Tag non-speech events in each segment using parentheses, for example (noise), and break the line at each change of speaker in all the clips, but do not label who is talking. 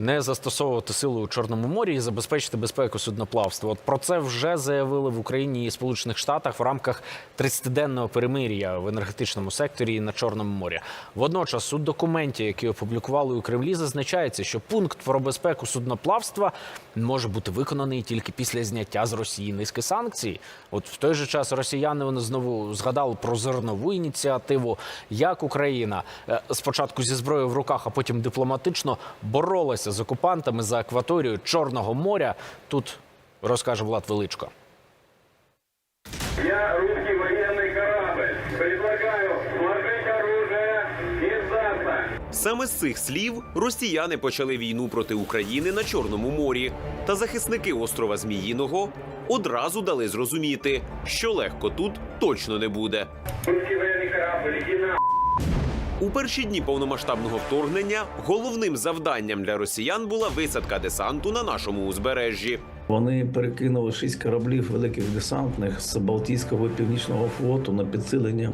не застосовувати силу у Чорному морі і забезпечити безпеку судноплавства. От про це вже заявили в Україні і Сполучених Штатах в рамках 30-денного перемир'я в енергетичному секторі на Чорному морі. Водночас у документі, який опублікували у Кремлі, зазначається, що пункт про безпеку судноплавства може бути виконаний тільки після зняття з Росії низки санкцій. От в той же час росіяни вони знову згадали про зернову ініціативу, як Україна е, спочатку зі зброєю в руках, а потім дипломатично боролася з окупантами за акваторію Чорного моря. Тут розкаже Влад Величко.
Я русский военный корабль. Предлагаю сложить оружие и сдаться.
Саме з цих слів росіяни почали війну проти України на Чорному морі. Та захисники острова Зміїного одразу дали зрозуміти, що легко тут точно не буде.
Русский военный корабль, иди на...
У перші дні повномасштабного вторгнення головним завданням для росіян була висадка десанту на нашому узбережжі.
Вони перекинули шість кораблів великих десантних з Балтійського і Північного флоту на підсилення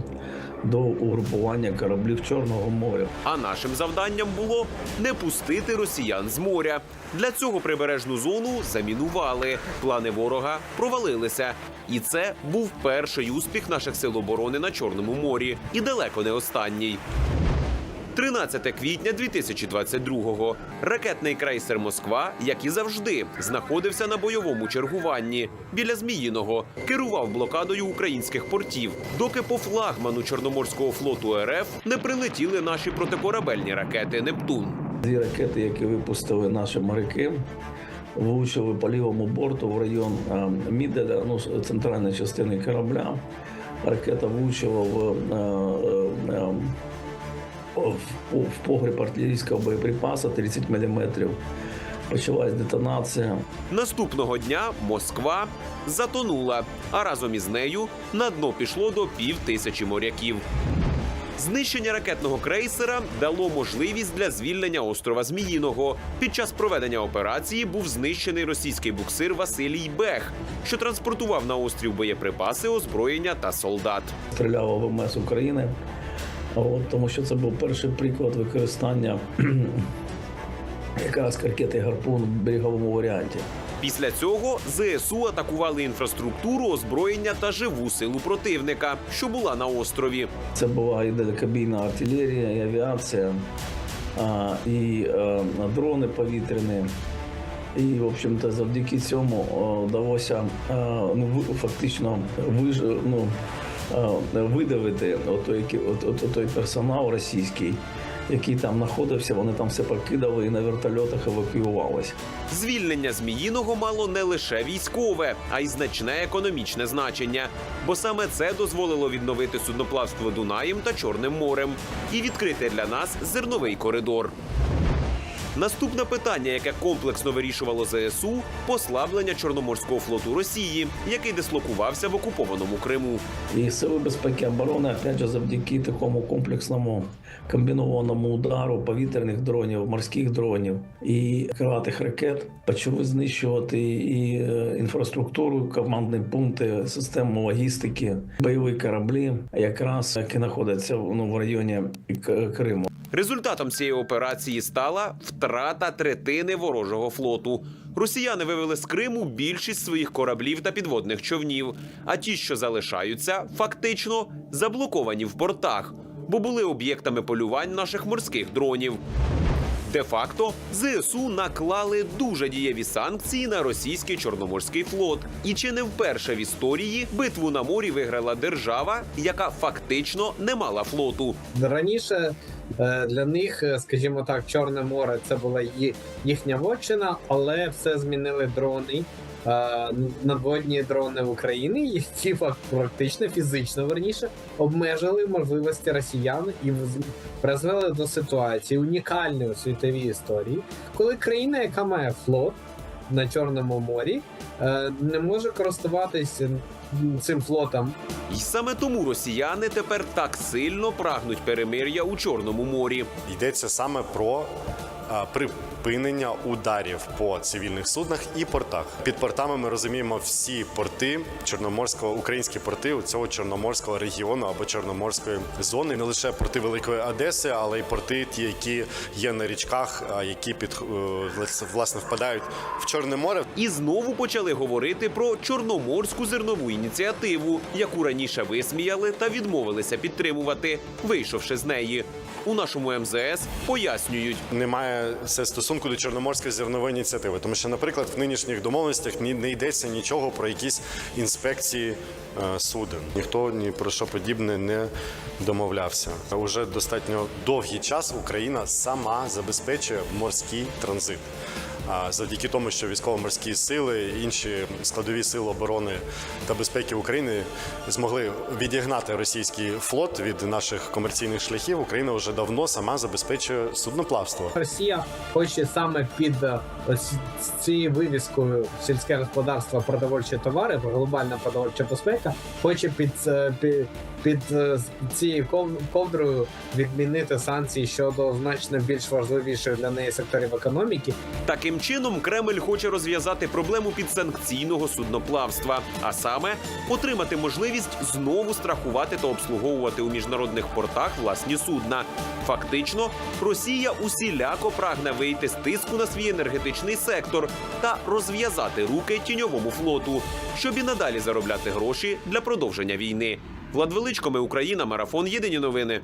до угрупування кораблів Чорного моря.
А нашим завданням було не пустити росіян з моря. Для цього прибережну зону замінували. Плани ворога провалилися. І це був перший успіх наших сил оборони на Чорному морі. І далеко не останній. 13 квітня 2022-го. Ракетний крейсер Москва, як і завжди, знаходився на бойовому чергуванні біля Зміїного, керував блокадою українських портів, доки по флагману Чорноморського флоту РФ не прилетіли наші протикорабельні ракети Нептун.
Дві ракети, які випустили наші моряки, влучили по лівому борту в район е, Міделя, ну, центральної частини корабля. Ракета влучила в, е, е, е, в, в погреб артилерійського боєприпасу 30 мм. Почалась детонація.
Наступного дня Москва затонула, а разом із нею на дно пішло до пів тисячі моряків. Знищення ракетного крейсера дало можливість для звільнення острова Зміїного. Під час проведення операції був знищений російський буксир Василій Бех, що транспортував на острів боєприпаси, озброєння та солдат.
стріляла ВМС України. От, тому що це був перший приклад використання (clears throat) якраз ракети гарпун в береговому варіанті.
Після цього ЗСУ атакували інфраструктуру, озброєння та живу силу противника, що була на острові.
Це була і далекобійна артилерія, і авіація, і е, дрони повітряні. І, в общем-то, завдяки цьому вдалося е, ну, фактично виж, ну, е, видавити отой, який- от, от, от той персонал російський, який там знаходився, вони там все покидали і на вертольотах евакуювалися.
Звільнення Зміїного мало не лише військове, а й значне економічне значення, бо саме це дозволило відновити судноплавство Дунаєм та Чорним морем і відкрити для нас зерновий коридор. Наступне питання, яке комплексно вирішувало ЗСУ – послаблення Чорноморського флоту Росії, який дислокувався в окупованому Криму.
І сили безпеки оборони, опять же, завдяки такому комплексному комбінованому удару повітряних дронів, морських дронів і крилатих ракет почали знищувати і е, інфраструктуру, командні пункти, систему логістики, бойові кораблі, якраз які знаходяться ну, в районі Криму.
Результатом цієї операції стала втрата третини ворожого флоту. Росіяни вивели з Криму більшість своїх кораблів та підводних човнів. А ті, що залишаються, фактично заблоковані в портах, бо були об'єктами полювань наших морських дронів. Де-факто ЗСУ наклали дуже дієві санкції на російський чорноморський флот. І чи не вперше в історії битву на морі виграла держава, яка фактично не мала флоту.
Раніше для них, е, скажімо так, Чорне море це була їхня вотчина, але все змінили дрони. е, Надводні дрони в Україні, які практично фізично верніше обмежили можливості росіян і призвели до ситуації унікальної у світовій історії, коли країна, яка має флот на Чорному морі, е, не може користуватися цим флотом
І саме тому росіяни тепер так сильно прагнуть перемир'я у Чорному морі.
Йдеться саме про припинення ударів по цивільних суднах і портах. Під портами ми розуміємо всі порти чорноморського, українські порти у цього чорноморського регіону або чорноморської зони. Не лише порти Великої Одеси, але й порти, ті, які є на річках, які під е, власне впадають в Чорне море.
І знову почали говорити про чорноморську зернову ініціативу, яку раніше висміяли та відмовилися підтримувати, вийшовши з неї. У нашому МЗС пояснюють,
Немає це стосунку до чорноморської зернової ініціативи, тому що, наприклад, в нинішніх домовленостях ні не йдеться нічого про якісь інспекції е, суден. Ніхто ні про що подібне не домовлявся. Уже достатньо довгий час Україна сама забезпечує морський транзит. А завдяки тому, що військово-морські сили, інші складові сили оборони та безпеки України змогли відігнати російський флот від наших комерційних шляхів, Україна вже давно сама забезпечує судноплавство.
Росія хоче саме під е, ось цією вивіскою сільське господарство продовольчі товари, глобальна продовольча безпека, хоче під, е, під, під е, цією ков- ковдрою відмінити санкції щодо значно більш важливіших для неї секторів економіки.
таким чином Кремль хоче розв'язати проблему підсанкційного судноплавства, а саме отримати можливість знову страхувати та обслуговувати у міжнародних портах власні судна. Фактично, Росія усіляко прагне вийти з тиску на свій енергетичний сектор та розв'язати руки тіньовому флоту, щоб і надалі заробляти гроші для продовження війни. Владвеличками ми Україна, марафон Єдині новини.